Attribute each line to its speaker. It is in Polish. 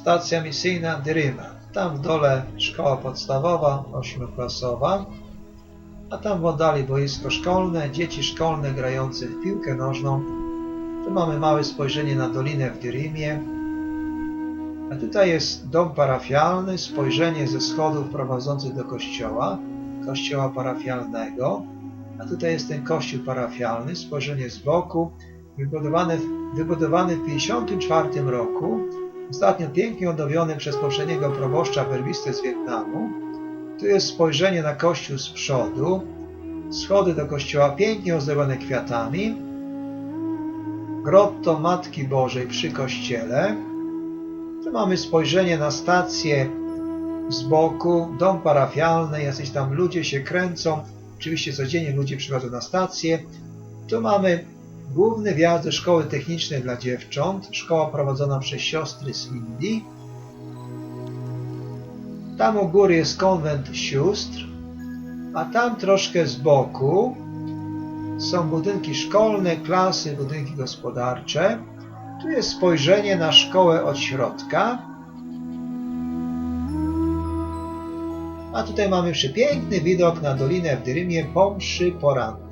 Speaker 1: Stacja misyjna Dyryma. Tam w dole szkoła podstawowa, ośmioklasowa. A tam w oddali boisko szkolne, dzieci szkolne grające w piłkę nożną. Tu mamy małe spojrzenie na dolinę w Dyrymie. A tutaj jest dom parafialny, spojrzenie ze schodów prowadzących do kościoła, kościoła parafialnego. A tutaj jest ten kościół parafialny, spojrzenie z boku, wybudowany wybudowany w 1954 roku. Ostatnio pięknie odnowiony przez poprzedniego proboszcza werbistę z Wietnamu. Tu jest spojrzenie na kościół z przodu, schody do kościoła pięknie ozdobione kwiatami, grotto Matki Bożej przy kościele. Tu mamy spojrzenie na stację z boku, dom parafialny, jacyś tam ludzie się kręcą. Oczywiście codziennie ludzie przychodzą na stację. Tu mamy główny wjazd do szkoły technicznej dla dziewcząt, szkoła prowadzona przez siostry z Indii. Tam u góry jest konwent sióstr, a tam troszkę z boku są budynki szkolne, klasy, budynki gospodarcze. Tu jest spojrzenie na szkołę od środka. A tutaj mamy przepiękny widok na dolinę w Dyrymie po mszy porannej.